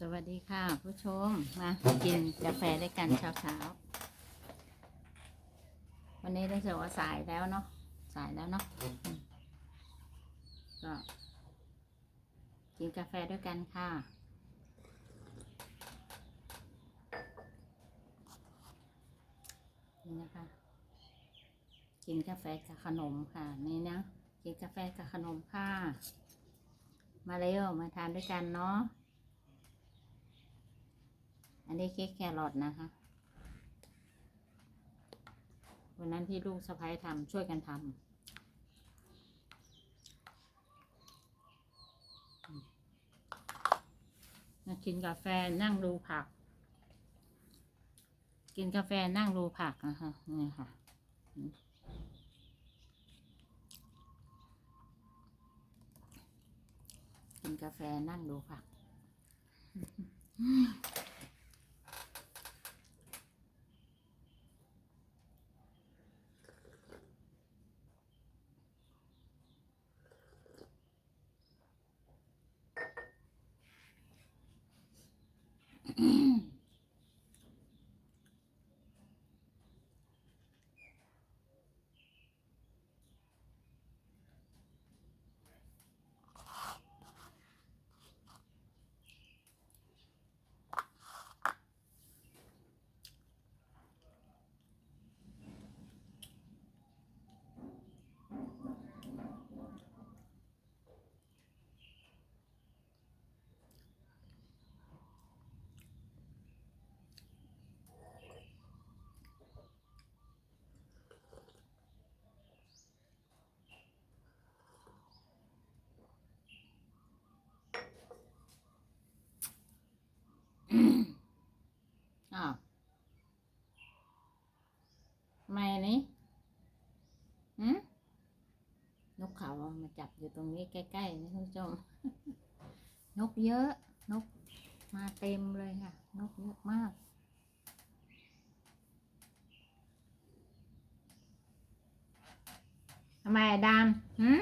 สวัสดีค่ะ ผู้ชม มากินกาแฟด้วยกันเช้าเช้าๆวันนี้ได้เจอว่าสายแล้วเนาะสายแล้วเนาะอืมก็กินกาแฟด้วยกันค่ะนี่นะคะ กินกาแฟกับขนมค่ะ นี่นะกินกาแฟกับขนมค่ะ มาเร็วมาทานด้วยกันเนาะ อันนี้เค้กแครอทนะคะ วันนั้นที่ลูกสะพ้ายทำช่วยกันทำมากินกาแฟนั่งดูผัก กินกาแฟนั่งดูผักนะคะนี่ค่ะกินกาแฟนั่งดูผัก mm. ไม่นี่หืมนกเขามาจับอยู่ตรงนี้ใกล้ๆนี่คุณผู้ชม นกเยอะ นกมาเต็มเลยค่ะ นกเยอะมากทำไมดามหืม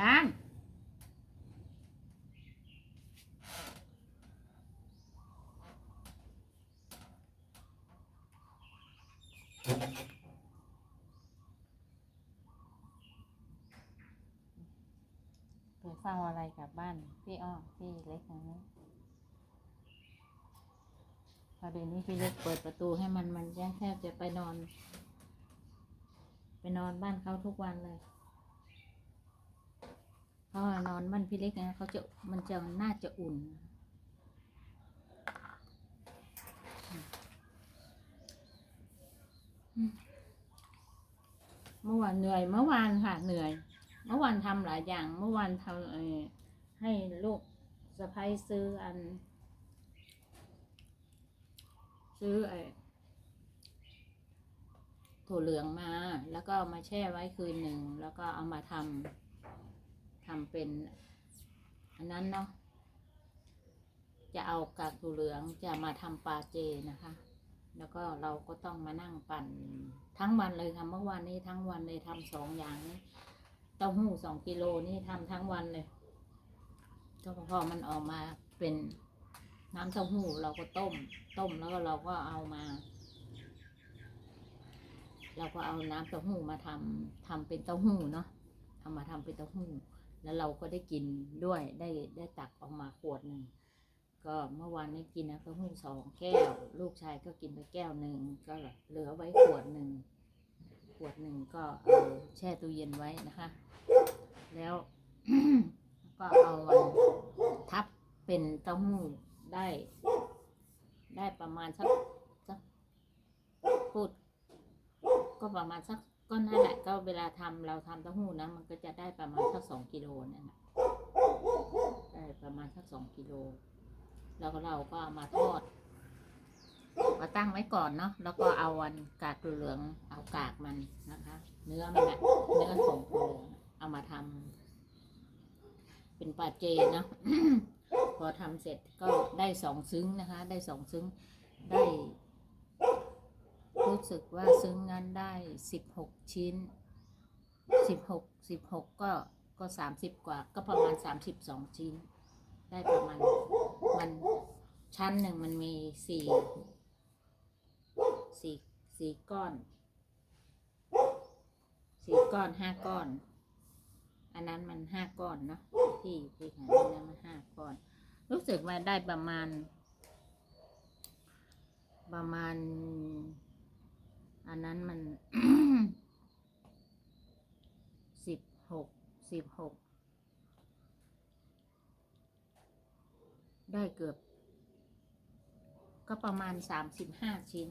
ดาม ไป เฝ้าอะไรกลับบ้าน พี่อ้อพี่เล็กอย่างนี้พอเดี๋ยวนี้พี่เล็กเปิดประตูให้มันมันแทบจะไปนอน ไปนอนบ้านเขาทุกวันเลยเพราะว่านอนบ้านพี่เล็กนะเขาจะมันจะน่าจะอุ่น เมื่อวานเหนื่อยเมื่อวานค่ะเหนื่อย เมื่อวานทำหลายอย่าง เมื่อวานทำให้ลูกสะพ้ายซื้ออัน ซื้อไอ้ถั่วเหลืองมา แล้วก็มาแช่ไว้คืนหนึ่ง แล้วก็เอามาทำทำเป็น อันนั้นเนาะ จะเอากากถั่วเหลืองจะมาทำปลาเจนะคะ แล้วก็เราก็ต้องมานั่งปั่นทั้งวันเลยค่ะ เมื่อวานนี้ทั้งวันเลยทำสองอย่างนี้ เต้าหู้สองกิโลนี่ทำทั้งวันเลยก็พอมันออกมาเป็นน้ำเต้าหู้เราก็ต้ม ต้มแล้วก็เราก็เอามา เราก็เอาน้ำเต้าหู้มาทำทำเป็นเต้าหู้เนาะเอามาทำเป็นเต้าหู้ แล้วเราก็ได้กินด้วยได้ได้ตักออกมาขวดหนึ่งก็เมื่อวานนี้กินน้ำเต้าหู้สองแก้ว ลูกชายก็กินไปแก้วหนึ่งก็เหลือไว้ขวดหนึ่ง ขวดหนึ่งก็เอาแช่ตู้เย็นไว้นะคะ แล้ว ก็เอามันทับเป็นเต้าหู้ได้ ได้ประมาณสักสักพูดก็ประมาณสักก็นั่นแหละก็เวลาทำเราทำเต้าหู้นะมันก็จะได้ประมาณสักสองกิโลเนี่ยนะได้ประมาณสักสองกิโลแล้วเราก็เอามาทอด มาตั้งไว้ก่อนเนาะแล้วก็เอาวันกากเหลืองเอากากมันนะคะ เนื้อมันอะเนื้อของถั่วเหลืองเอามาทำเป็นปาเจเนาะพอทำเสร็จก็ได้สองซึ้งนะคะ ได้สองซึ้งได้ รู้สึกว่าซึ้งนั้นได้สิบหกชิ้นสิบหกสิบหกก็ก็สามสิบกว่า ก็ประมาณสามสิบสองชิ้น ได้ประมาณมันชั้นหนึ่งมันมีสี่ สี่สี่ก้อนสี่ก้อนห้าก้อน อันนั้นมันห้าก้อนเนาะที่ที่ขายอันนั้นมันห้าก้อน รู้สึกว่าได้ประมาณ ประมาณ อันนั้นมันสิบหกสิบหกได้เกือบ ก็ประมาณสามสิบห้าชิ้น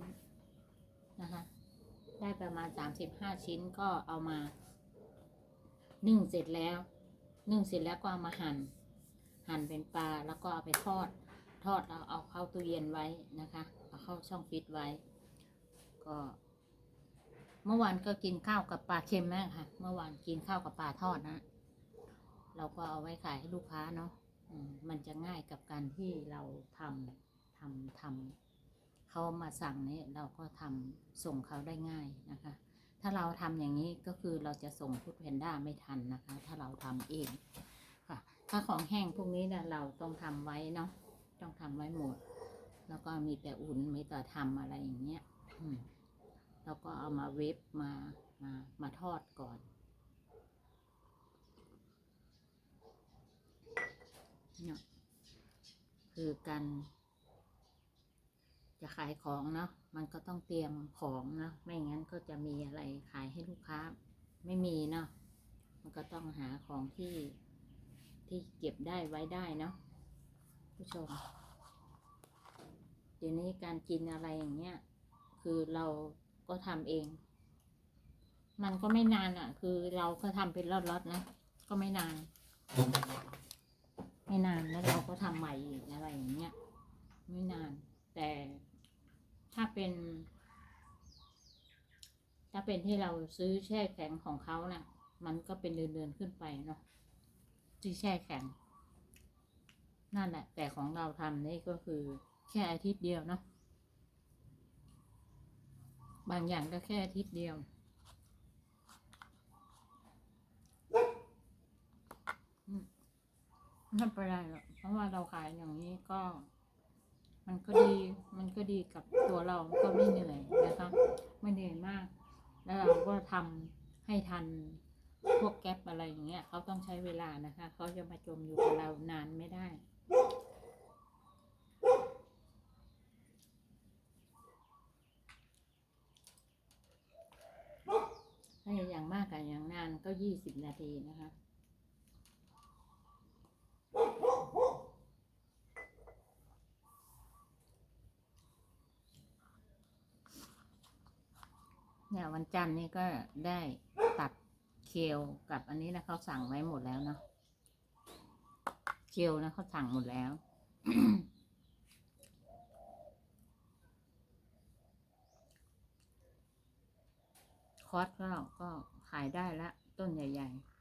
นะคะ ได้ประมาณสามสิบห้าชิ้นก็เอามานึ่งเสร็จแล้วนึ่งเสร็จแล้วก็เอามาหั่น หั่นเป็นปลาแล้วก็เอาไปทอด ทอดเอาเอาเข้าตู้เย็นไว้นะคะ เอาเข้าช่องฟิตไว้ ก็ เมื่อวานก็กินข้าวกับปลาเค็มนะค่ะ เมื่อวานกินข้าวกับปลาทอดนะ เราก็เอาไว้ขายให้ลูกค้าเนาะมมันจะง่ายกับการที่เราทำทำทำ เขามาสั่งนี่เราก็ทำส่งเขาได้ง่ายนะคะ ถ้าเราทำอย่างนี้ก็คือเราจะส่งพุทแพนด้าไม่ทันนะคะ ถ้าเราทำเองค่ะ ถ้าของแห้งพวกนี้นะเราต้องทำไว้เนาะต้องทำไว้หมด แล้วก็มีแต่อุ่นมีแต่ทำอะไรอย่างเงี้ยแล้วก็เอามาเวฟมามามาทอดก่อนเนี่ยคือการ จะขายของเนาะมันก็ต้องเตรียมของเนาะไม่งั้นก็จะมีอะไรขายให้ลูกค้าไม่มีเนาะมันก็ต้องหาของที่ที่เก็บได้ไว้ได้เนาะผู้ชม เดี๋ยวนี้การกินอะไรอย่างเงี้ยคือเราก็ทำเอง มันก็ไม่นานอะ คือเราก็ทำเป็นล็อตๆนะก็ไม่นาน ไม่นานแล้วเราก็ทำใหม่อีกอะไรอย่างเงี้ยไม่นานแต่ เป็น ถ้าเป็นที่เราซื้อแช่แข็งของเขานะ่ะ มันก็เป็นเดือนๆขึ้นไปเนาะที่แช่แข็ง นั่นแหละ แต่ของเราทำนี่ก็คือแค่อาทิตย์เดียวเนาะบางอย่างก็แค่อาทิตย์เดียว ไม่เป็นไรหรอกเพราะว่าเราขายอย่างนี้ก็ มันก็ดีมันก็ดีกับตัวเราก็ไม่เหนื่อยนะคะไม่เหนื่อยมาก แล้วเราก็ทำให้ทันพวกแก๊ปอะไรอย่างเงี้ยเขาต้องใช้เวลานะคะเขาจะมาจมอยู่กับเรานานไม่ได้ถ้าอย่างมากกับอย่างนานก็ยี่สิบนาทีนะคะ เนี่ยวันจันทร์นี่ก็ได้ตัดเคลกับอันนี้นะเขาสั่งไว้หมดแล้วเนาะเคลนะเขาสั่งหมดแล้ว คอสก็ก็ขายได้ละต้นใหญ่ ๆ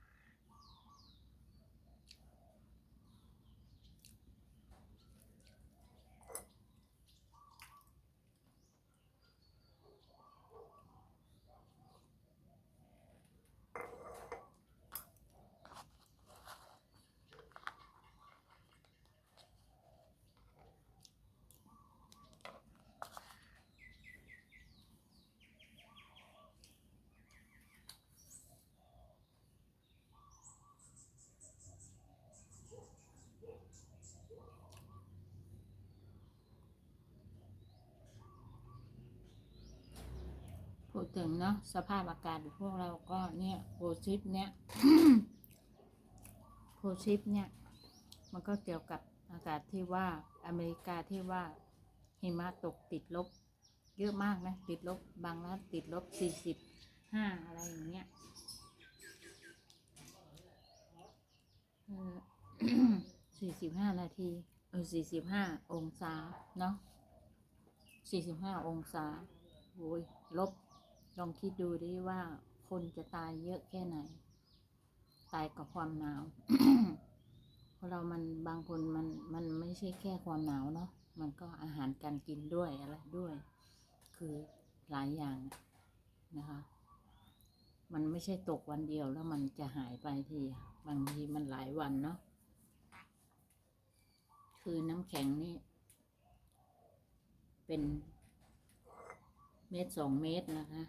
พูด ถึงเนาะสภาพอากาศพวกเราก็เนี่ยโพชิปเนี่ยโพชิปเนี่ย มันก็เกี่ยวกับอากาศที่ว่าอเมริกาที่ว่าหิมะตกติดลบ เยอะมากนะ ติดลบบางรัฐติดลบสี่สิบห้าอะไรอย่างเงี้ยสี่สิบห้านาทีเออสี่สิบห้าองศา เนาะสี่สิบห้าองศาโอ้ยลบ ลองคิดดูดิว่าคนจะตายเยอะแค่ไหน ตายกับความหนาวเพราะเรามันบางคนมันมันไม่ใช่แค่ความหนาวเนาะมันก็อาหารการกินด้วยอะไรด้วย คือหลายอย่างนะคะ มันไม่ใช่ตกวันเดียวแล้วมันจะหายไปทีบางทีมันหลายวันเนาะคือน้ำแข็งนี่ เป็นเมตรสองเมตรนะคะ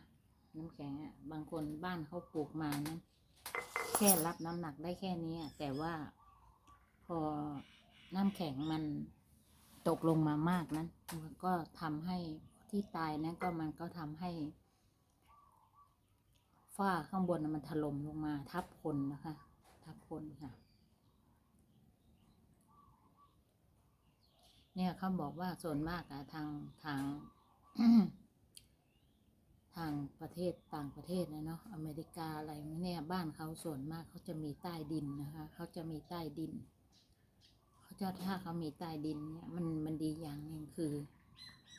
น้ำแข็งอะ่ะบางคนบ้านเขาปลูกมานะแค่รับน้ำหนักได้แค่นี้อะแต่ว่าพอน้ำแข็งมันตกลงมามากนั้นมันก็ทำให้ที่ตายนั้นก็มันก็ทำให้ฝ้าข้างบนมันถล่มลงมาทับคนนะคะ ทับคนค่ะ เนี่ยเขาบอกว่าส่วนมากอะทางทาง ทางประเทศต่างประเทศนะเนาะอเมริกาอะไรเนี่ยบ้านเขาส่วนมากเขาจะมีใต้ดินนะคะเขาจะมีใต้ดินเขาจะถ้าเขามีใต้ดินเนี่ยมันมันดีอย่างหนึ่งคือ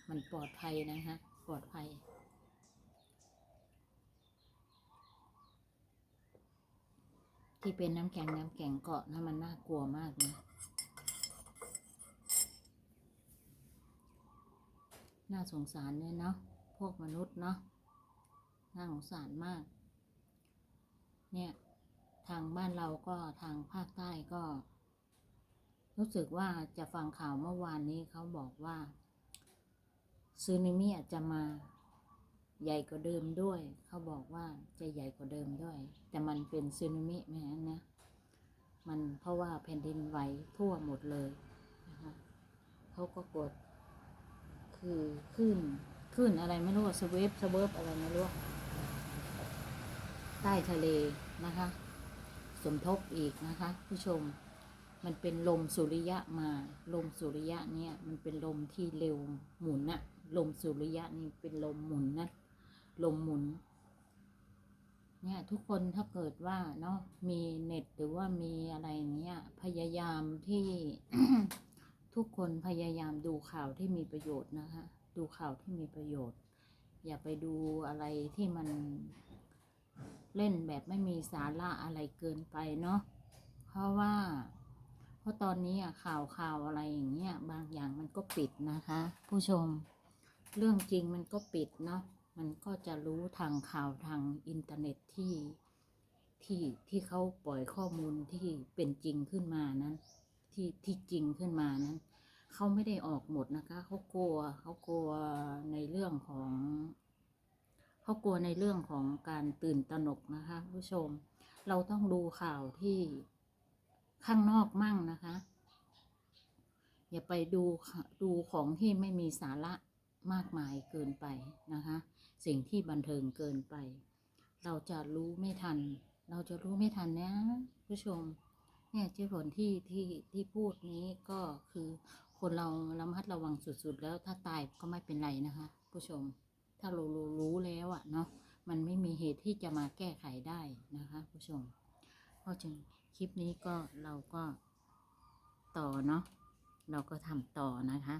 มันปลอดภัยนะคะปลอดภัยที่เป็นน้ำแข็งน้ำแข็งเกาะนะมันน่ากลัวมากนะ น่าสงสารเนี่ยเนาะพวกมนุษย์เนาะ น่าสงสารมาก เนี่ย ทางบ้านเราก็ทางภาคใต้ก็ รู้สึกว่าจะฟังข่าวเมื่อวานนี้เขาบอกว่าซึนามิอาจจะมาใหญ่กว่าเดิมด้วย เขาบอกว่าจะใหญ่กว่าเดิมด้วย แต่มันเป็นซึนามิไหมฮะนะมันเพราะว่าแผ่นดินไหวทั่วหมดเลยนะคะเขาก็กด คือขึ้น ขึ้นอะไรไม่รู้สเวฟสเวิฟอะไรไม่รู้ ใต้ทะเลนะคะ สมทบอีกนะคะ ผู้ชมมันเป็นลมสุริยะมา ลมสุริยะเนี่ยมันเป็นลมที่เร็วหมุนน่ะลมสุริยะนี่เป็นลมหมุนนะลมหมุน เนี่ยทุกคนถ้าเกิดว่าเนาะมีเน็ตหรือว่ามีอะไรเนี้ยพยายามที่ทุกคนพยายามดูข่าวที่มีประโยชน์นะคะ ดูข่าวที่มีประโยชน์ อย่าไปดูอะไรที่มัน เล่นแบบไม่มีสาระอะไรเกินไปเนาะเพราะว่า เพราะตอนนี้อะข่าวข่าวอะไรอย่างเงี้ยบางอย่างมันก็ปิดนะคะ ผู้ชม เรื่องจริงมันก็ปิดเนาะมันก็จะรู้ทางข่าวทางอินเทอร์เน็ตที่ที่ที่เขาปล่อยข้อมูลที่เป็นจริงขึ้นมานั้น ที่ที่จริงขึ้นมานั้นเขาไม่ได้ออกหมดนะคะเขากลัวเขากลัวในเรื่องของ เขากลัวในเรื่องของการตื่นตระหนกนะคะผู้ชม เราต้องดูข่าวที่ข้างนอกมั่งนะคะ อย่าไปดูดูของที่ไม่มีสาระมากมายเกินไปนะคะ สิ่งที่บันเทิงเกินไป เราจะรู้ไม่ทัน เราจะรู้ไม่ทันนะผู้ชมเนี่ยเจ้าผลที่ที่ที่พูดนี้ก็คือคนเราระมัดระวังสุดๆ แล้วถ้าตายก็ไม่เป็นไรนะคะ ผู้ชม ถ้าเรารู้รู้แล้วอะเนาะมันไม่มีเหตุที่จะมาแก้ไขได้นะคะผู้ชมเพราะฉะนั้นคลิปนี้ก็เราก็ต่อเนาะเราก็ทำต่อนะคะ